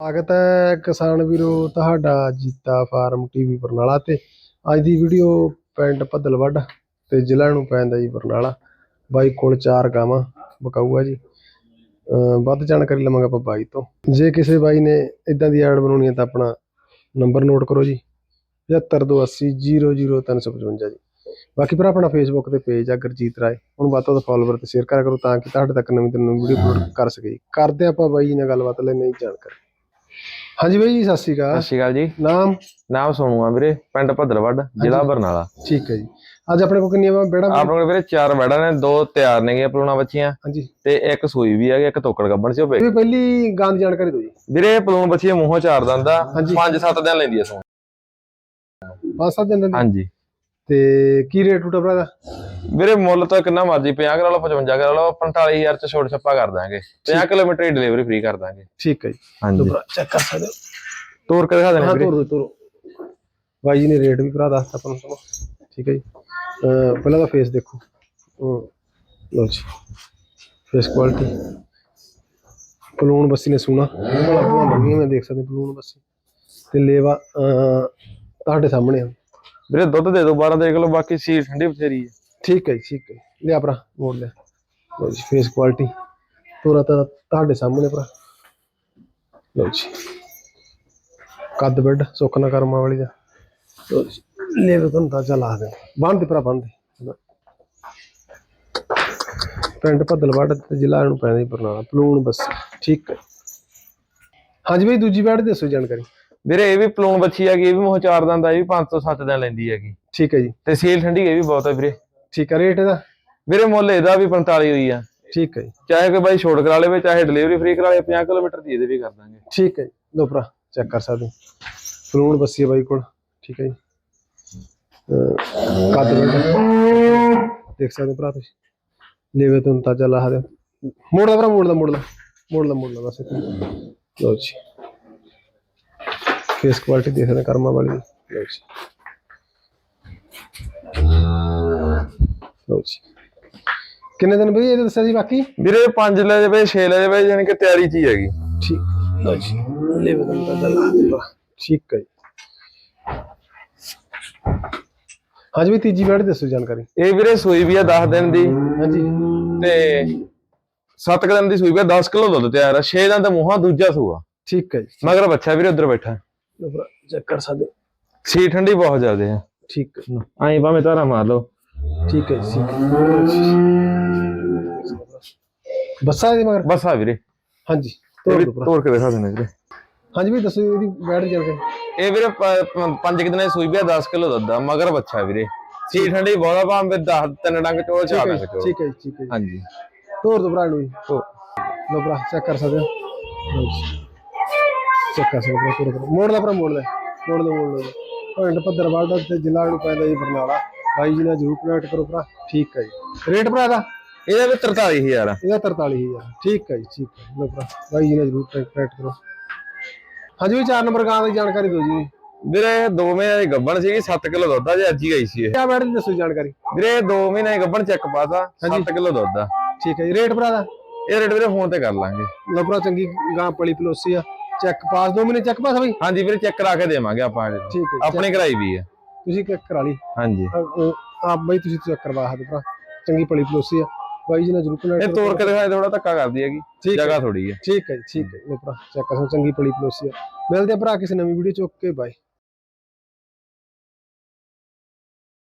ਸਵਾਗਤ ਹੈ ਕਿਸਾਨ ਵੀਰੋ, ਤੁਹਾਡਾ ਜੀਤਾ ਫਾਰਮ ਟੀਵੀ ਬਰਨਾਲਾ ਤੇ। ਅੱਜ ਦੀ ਵੀਡੀਓ ਪਿੰਡ ਭੱਦਲਵੱਡ ਤੇ ਜ਼ਿਲ੍ਹਾ ਨੂੰ ਪੈਂਦਾ ਜੀ ਬਰਨਾਲਾ। ਬਾਈ ਕੋਲ ਚਾਰ ਗਾਵਾਂ ਬਕਾਊ ਆ ਜੀ ਵੱਧ ਜਾਣਕਾਰੀ ਲਵਾਂਗੇ ਆਪਾਂ ਬਾਈ ਤੋਂ। ਜੇ ਕਿਸੇ ਬਾਈ ਨੇ ਇਦਾਂ ਦੀ ਐਡ ਬਣਾਉਣੀ ਹੈ ਤਾਂ ਆਪਣਾ ਨੰਬਰ ਨੋਟ ਕਰੋ ਜੀ। 7528000355 ਜੀ। ਬਾਕੀ ਭਰਾ, ਆਪਣਾ ਫੇਸਬੁੱਕ ਤੇ ਪੇਜ ਆ ਗੁਰਜੀਤ ਰਾਏ। ਹੁਣ ਵੱਧ ਤੋਂ ਵੱਧ ਫਾਲੋਵਰ ਤੇ ਸ਼ੇਅਰ ਕਰਿਆ ਕਰੋ ਤਾਂ ਕਿ ਤੁਹਾਡੇ ਤੱਕ ਨਵੀਂ ਤੋਂ ਨਵੀਂ ਵੀਡੀਓ ਅਪਲੋਡ ਕਰ ਸਕੇ ਕਰਦੇ ਆਪਾਂ ਬਾਈ ਜੀ ਨਾਲ ਗੱਲਬਾਤ ਲੈ ਨਹੀਂ ਜਾਣਕਾਰੀ। ਹਾਂਜੀ ਬਾਈ ਜੀ ਸਤਿ ਸ਼੍ਰੀ ਸਤਿ ਅਕਾਲ ਸ਼੍ਰੀ ਅਕਾਲ ਜੀ। ਨਾਮ? ਨਾਮ ਸੋਨੂ ਆ ਵੀਰੇ ਪਿੰਡ ਭੱਦਰਵੱਡ ਜ਼ਿਲ੍ਹਾ ਬਰਨਾਲਾ। ਠੀਕ ਹੈ ਜੀ। ਅੱਜ ਆਪਣੇ ਕੋਲ ਕਿੰਨੀਆਂ ਬੇੜਾ ਆਪਣੇ ਕੋਲ ਵੀਰੇ ਚਾਰ ਬੈੜਾਂ ਨੇ ਦੋ ਤਿਆਰ ਨੇਗੇ ਪਲੂਣਾ ਬੱਚੀਆਂ ਹਾਂਜੀ। ਤੇ ਇੱਕ ਸੂਈ ਵੀ ਹੈਗੀ ਇੱਕ ਤੋਕੜ ਗੱਬਣ ਚ ਹੋਵੇ ਇਹ ਪਹਿਲੀ ਗਾਂ ਦੀ ਜਾਣਕਾਰੀ ਦਿਓ ਜੀ। ਵੀਰੇ ਪਲੂਣ ਬੱਚੀ ਮੂੰਹੋਂ ਚਾਰ ਦੰਦਾ ਹਾਂਜੀ। 5-7 ਦਿਨ ਲੈਂਦੀ ਐ ਪੰਜ ਸੱਤ ਦਿਨ ਦੀ ਹਾਂਜੀ। ਤੇ ਕੀ ਰੇਟ ਟੂਟਾ ਭਰਾ ਦਾ? ਵੀਰੇ ਮੁੱਲ ਤਾਂ ਕਿੰਨਾ ਮਰਜ਼ੀ 50 ਕਰਾ ਲਓ 55 ਕਰਾ ਲਓ 45000 ਚ ਛੋਟ ਛੱਪਾ ਕਰ ਦਾਂਗੇ। 50 ਕਿਲੋਮੀਟਰ ਦੀ ਡਿਲੀਵਰੀ ਫ੍ਰੀ ਕਰ ਦਾਂਗੇ। ਠੀਕ ਹੈ ਜੀ। ਹਾਂਜੀ। ਚੈੱਕ ਕਰ ਸਕਦੇ ਹੋ? ਤੋਰ ਕੇ ਦਿਖਾ ਦੇਣਾ ਹਾਂ ਤੋਰੋ ਤੋਰੋ ਬਾਈ ਜੀ ਨੇ ਰੇਟ ਵੀ ਭਰਾ ਦੱਸਤਾ ਆਪਾਂ ਨੂੰ ਠੀਕ ਹੈ ਜੀ। ਪਹਿਲਾਂ ਤਾਂ ਫੇਸ ਦੇਖੋ। ਲਓ ਜੀ। ਫੇਸ ਕੁਆਲਿਟੀ ਪਲੂਣ ਬੱਸੀ ਨੇ ਸੋਨਾ ਬੜਾ ਬੜਾ ਲੱਗੀਆਂ ਮੈਂ ਦੇਖ ਸਕਦੇ ਪਲੂਣ ਬੱਸੀ। ਤੇ ਲੇਵਾ ਤੁਹਾਡੇ ਸਾਹਮਣੇ ਆ। ਵੀਰੇ ਦੁੱਧ ਦੇ ਦਿਓ 12 ਦੇਖ ਲਓ ਬਾਕੀ ਸੀਲ ਠੰਡੀ ਬਥੇਰੀ ਹੈ। ਠੀਕ ਹੈ ਜੀ ਠੀਕ ਹੈ। ਲਿਆ ਭਰਾ ਮੋੜ ਲਿਆ। ਲਓ ਜੀ ਫੇਸ ਕੁਆਲਿਟੀ ਤੋਰਾ ਤਾਂ ਤੁਹਾਡੇ ਸਾਹਮਣੇ ਭਰਾ। ਲਓ ਜੀ। ਕੱਦ ਬੈੱਡ ਸੁੱਖ ਨਾ ਕਰਮਾ ਵਾਲੀ ਦਾ। ਲਓ ਜੀ ਲੈ ਵੇ ਤੁਹਾਨੂੰ ਤਾਂ ਲਾ ਦੇ ਬੰਦ ਦੇ ਭਰਾ ਬੰਦ ਦੇ। ਪਿੰਡ ਭੱਦਲਵੱਡ ਤੇ ਜ਼ਿਲ੍ਹਾ ਨੂੰ ਪੈਂਦਾ ਜੀ ਬਰਨਾਲਾ ਪਲੂਣ ਬੱਸ। ਠੀਕ ਹੈ। ਹਾਂਜੀ ਬਈ ਦੂਜੀ ਬੈਡ ਦੱਸੋ ਜਾਣਕਾਰੀ। ਵੀਰੇ ਇਹ ਵੀ ਪਲੂਣ ਬੱਚੀ ਹੈਗੀ ਇਹ ਵੀ ਮੂੰਹੋਂ ਚਾਰ ਦੰਦਾ ਇਹ ਵੀ 507 ਦਿਨ ਲੈਂਦੀ ਹੈਗੀ। ਠੀਕ ਹੈ ਜੀ। ਤੇ ਸੀਲ ਠੰਡੀ ਇਹ ਵੀ ਬਹੁਤ ਹੈ ਵੀਰੇ। ਠੀਕ ਹੈ ਰੇਟ ਇਹਦਾ? ਵੀਰੇ ਮੁੱਲ ਇਹਦਾ ਵੀ 45 ਹੋਈ ਆ। ਠੀਕ ਹੈ ਜੀ। ਚਾਹੇ ਕੋਈ ਬਾਈ ਛੋਟ ਕਰਾ ਲਵੇ ਚਾਹੇ ਡਿਲੀਵਰੀ ਫ੍ਰੀ ਕਰਾ ਲੇ 50 ਕਿਲੋਮੀਟਰ ਦੀ ਇਹਦੇ ਵੀ ਕਰ ਦਾਂਗੇ। ਠੀਕ ਹੈ ਜੀ। ਲਓ ਭਰਾ ਚੈੱਕ ਕਰ ਸਕਦੇ ਹੋ। ਫਲੂਣ ਬੱਸੀ ਹੈ ਬਾਈ ਕੋਲ। ਠੀਕ ਹੈ ਜੀ। ਅਹ ਕੱਦ ਬੈਠਾ ਦੇਖ ਸਕਦੇ ਹੋ ਭਰਾ ਤੁਸੀਂ। ਲੈਵੇ ਤੋਂ ਤਾਜਾ ਲਾ ਦੇ ਮੋੜ ਦਾ ਭਰਾ ਮੋੜ ਦਾ ਮੋੜ ਦਾ ਮੋੜ ਦਾ ਮੋੜ ਦਾ ਬਸ ਇੱਥੇ। ਲਓ ਜੀ। ਫੇਸ ਕੁਆਲਿਟੀ ਦੇਖ ਸਕਦੇ ਹੋ ਕਰਮਾ ਵਾਲੀ। ਲਓ ਜੀ। ਲਓ ਜੀ। ਕਿੰਨੇ ਦਿਨ ਬਈ ਇਹਦੇ ਦੱਸਿਆ ਸੀ ਬਾਕੀ? ਵੀਰੇ 5 ਲੈ ਜਾਵੇ 6 ਲੈ ਜਾਵੇ ਯਾਨੀ ਕਿ ਤਿਆਰੀ ਚ ਹੀ ਹੈਗੀ। ਠੀਕ। ਲਓ ਜੀ। ਲਾ ਦੇ ਭਰਾ। ਠੀਕ ਹੈ ਜੀ। ਹਾਂਜੀ ਵੀ ਤੀਜੀ ਬੈਠ ਦੱਸੋ ਜਾਣਕਾਰੀ। ਇਹ ਵੀਰੇ ਸੂਈ ਵੀ ਆ 10 ਦਿਨ ਦੀ। ਹਾਂਜੀ। ਤੇ 7 ਦਿਨ ਦੀ ਸੂਈ ਵੀ ਆ 10 ਕਿਲੋ ਦੁੱਧ ਤਿਆਰ ਆ 6 ਦਿਨ ਦਾ ਮੂੰਹਾਂ ਦੂਜਾ ਸੂਆ। ਠੀਕ ਹੈ ਜੀ। ਮਗਰ ਬੱਚਾ ਵੀਰੇ ਉੱਧਰ ਬੈਠਾ। ਚੈੱਕ ਕਰ ਸਕਦੇ। ਸੀ ਠੰਡੀ ਬਹੁਤ ਜ਼ਿਆਦੇ ਆ। ਠੀਕ ਐਂ ਭਾਵੇਂ ਧਾਰਾ ਮਾਰ ਲਓ। ਠੀਕ ਹੈ ਜੀ, ਬੱਸਾ ਇਹਦੇ ਮਗਰ? ਬਸ ਆ ਵੀਰੇ। ਹਾਂਜੀ ਇਹ ਤੋੜ ਵੀ ਦਿਓ ਭਰਾ। ਤੋੜ ਕੇ ਦਿਖਾ ਦਿੰਦੇ ਵੀਰੇ। ਹਾਂਜੀ ਵੀ ਦੱਸੋ ਇਹਦੀ ਬੈਠ ਜਾਣਕਾਰੀ ਇਹ ਵੀਰੇ 5 ਦਿਨਾਂ ਦੀ ਸੂਈ ਵੀ ਆ 10 ਕਿਲੋ ਆ ਮਗਰ ਬੱਚਾ ਵੀਰੇ। ਸੀ ਠੰਡੀ ਬਹੁਤਾ ਭਾਵੇਂ 10 ਤਿੰਨ ਡੰਗ ਚੋਲ ਠੀਕ ਚਾਰ ਹੈ ਡੰਗ ਜੀ, ਚੋਲ ਠੀਕ ਹੈ ਜੀ, ਠੀਕ ਹੈ ਜੀ। ਹਾਂਜੀ। ਤੋੜ ਦੋ ਭਰਾ ਨੂੰ ਜੀ ਤੋ ਲਓ ਭਰਾ ਚੈੱਕ ਕਰ ਸਕਦੇ ਹੋ। ਚੈੱਕ ਕਰ ਸਕਦੇ ਹੋ ਪੂਰਾ ਮੋੜ ਦਾ ਭਰਾ ਮੋੜ ਲੈ। ਮੋੜ ਲਓ ਮੋੜ ਲਓ ਪਿੰਡ ਭੱਦਰਵਾਲ ਦਾ ਤੇ ਜ਼ਿਲ੍ਹਾ ਨੂੰ ਪੈਂਦਾ ਜੀ ਬਰਨਾਲਾ ਬਾਈ ਜੀ ਨਾਲ ਜਰੂਰ ਕਨੈਕਟ ਕਰੋ ਭਰਾ। ਠੀਕ ਹੈ ਜੀ। ਰੇਟ ਭਰਾ ਦਾ ਇਹਦਾ ਵੀ 43000 ਆ ਇਹਦਾ 43000 ਠੀਕ ਹੈ ਜੀ ਠੀਕ ਹੈ। ਲਓ ਭਰਾ ਬਾਈ ਜੀ ਨਾਲ ਜਰੂਰ ਕਨੈਕਟ ਕਰੋ। ਹਾਂਜੀ ਵੀ 4 ਨੰਬਰ ਗਾਂ ਦੀ ਜਾਣਕਾਰੀ ਦਿਓ ਜੀ। ਵੀਰੇ 2 ਮਹੀਨੇ ਦੀ ਗੱਬਣ ਸੀਗੀ 7 ਕਿਲੋ ਦੁੱਧ ਆ ਜੇ ਅੱਜ ਹੀ ਗਈ ਸੀ ਇਹ। ਕਿਆ ਬੈਠ ਦੱਸੋ ਜਾਣਕਾਰੀ। ਵੀਰੇ 2 ਮਹੀਨੇ ਦੀ ਗੱਬਣ ਚੈੱਕ ਪਾਤਾ 7 ਕਿਲੋ ਦੁੱਧ ਆ। ਠੀਕ ਹੈ ਜੀ ਰੇਟ ਭਰਾ ਦਾ? ਇਹ ਰੇਟ ਵੀਰੇ ਫੋਨ ਤੇ ਕਰ ਲਾਂਗੇ। ਲਓ ਭਰਾ ਚੰਗੀ ਗਾਂ ਪਲੀ ਪਲੋਸੀ ਆ। ਚੈੱਕ ਪਾਸ 2 ਮਹੀਨੇ ਚੈੱਕ ਪਾਸ ਬਈ? ਹਾਂਜੀ ਵੀਰੇ ਚੈੱਕ ਕਰਾ ਕੇ ਦੇਵਾਂਗੇ ਆਪਾਂ। ਠੀਕ ਹੈ ਆਪਣੀ ਕਰਾਈ ਵੀ ਆ। ਤੁਸੀਂ ਚੈੱਕ ਕਰਾ ਲਈ। ਹਾਂਜੀ। ਆਪ ਬਈ ਤੁਸੀਂ ਚੈੱਕ ਕਰਵਾ ਸਕਦੇ ਭਰਾ। ਚੰਗੀ ਪਲੀ ਪਲੋਸੀ ਆ। ਬਾਈ ਜੀ ਨਾਲ ਜਰੂਰ ਕਨੈਕਟ ਇਹ ਤੋੜ ਕੇ ਦਿਖਾਏ ਥੋੜਾ ਧੱਕਾ ਕਰਦੀ ਹੈਗੀ। ਜਗ੍ਹਾ ਥੋੜੀ ਹੈ। ਠੀਕ ਹੈ ਠੀਕ ਹੈ। ਭਰਾ ਚੈੱਕ ਕਰੋ ਚੰਗੀ ਪਲੀ ਪਲੋਸੀ ਆ। ਮਿਲਦੇ ਆ ਭਰਾ ਕਿਸੇ ਨਵੀਂ ਵੀਡੀਓ ਚ। Okay bye